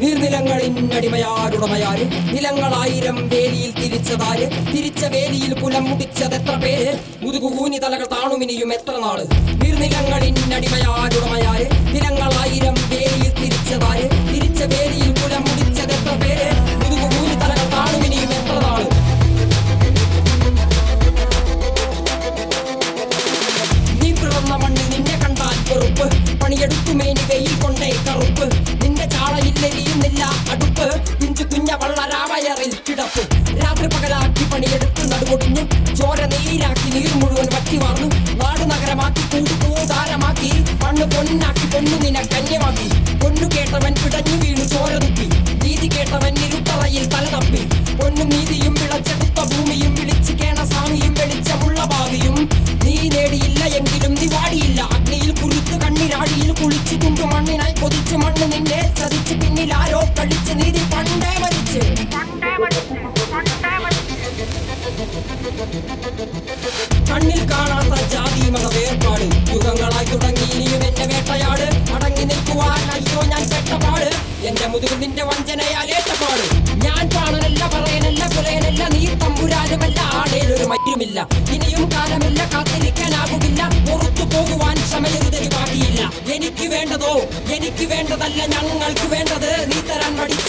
നീർനിലങ്ങളിന്നടിമയാരുടമയാര് നിലങ്ങളായിരം വേലിയിൽ തിരിച്ചതാര്? തിരിച്ച വേലിയിൽ കുലം മുടിച്ചത് എത്ര പേര്? മുതുകുകൂനി തലകൾ താണുമിനിയും എത്ര നാൾ? നീർനിലങ്ങളിന്നടിമയാരുടമയാര് നിലങ്ങളായിരം വേലിയിൽ കിടപ്പ് രാത്രി പകലാക്കി പണിയെടുത്ത് നടുകൊടുഞ്ഞു കണ്ണിൽ കാണാത്ത ജാതി മത വേർപാട്. യുഗങ്ങളായി തുടങ്ങി ഇനിയും എന്റെ വേട്ടയാട്. അടങ്ങി നിൽക്കുവാൻ അയ്യോ ഞാൻ പെട്ടപാട് എന്റെ മുതുകു നിന്റെ വഞ്ചനയാലേറ്റപാട് ഞാൻ പാണനല്ല പറയനല്ല കുലയനല്ല നീ തമ്പുരാനുമല്ല ആടേലൊരു മറ്റുമില്ല. ഇനിയും കാലമില്ല കാത്തിരിക്കാനാകുമില്ല. പുറത്തു പോകുവാൻ ക്ഷമയൊരുതരി ബാക്കിയില്ല എനിക്ക് വേണ്ടതോ? എനിക്ക് വേണ്ടതല്ല ഞങ്ങൾക്ക് വേണ്ടത്. നീ തരാൻ മടിച്ച്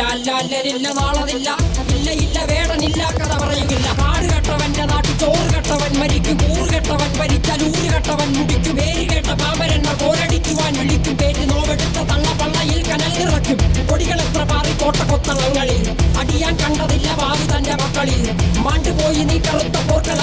അല്ല അല്ല അല്ല അല്ലരില്ല നാളതില്ല ഇല്ല ഇല്ല വേടനില്ല കഥ പറയുകില്ല കാട് കെട്ടവന്റെ നാട്ടിൽ ചോറ് കെട്ടവൻ മരിക്കും കൂറ് കെട്ടവൻ മരിച്ചാൽ ഊര് കെട്ടവൻ മുടിക്കും. പേര് കേട്ട പാമരന്മാർ പോരടിക്കുവാൻ വിളിക്കും. പേര് നോവെടുത്ത തള്ള പള്ളയിൽ കനൽ നിറയ്ക്കും. കൊടികൾ എത്ര പാറി കോട്ട കൊത്തളങ്ങളിൽ അടിയാൻ കണ്ടതില്ല ഭാവി തന്റെ മക്കളിൽ. മാണ്ടുപോയി നീ കറുത്ത പോർക്കളങ്ങളിൽ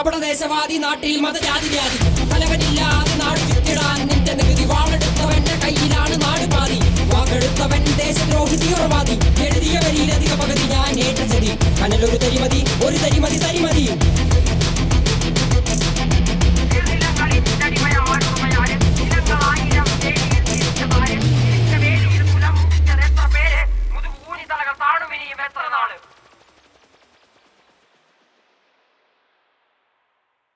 കപടദേശവാദി നാട്ടിൽ മതജാതി വ്യാധി തലവനില്ലാതെ നാട് ചുറ്റിടാൻ നിന്റെ നികുതി വാളെടുത്തവന്റെ കയ്യിലാണ് നാട് പാതി. വാക്കെടുത്തവൻ ദേശദ്രോഹി തീവ്രവാദി. എഴുതിയ വരിയിലധിക പകുതി ഞാൻ ഏറ്റ ചതി കനലൊരു തരിമതി ഒരു തരിമതി തരിമതി.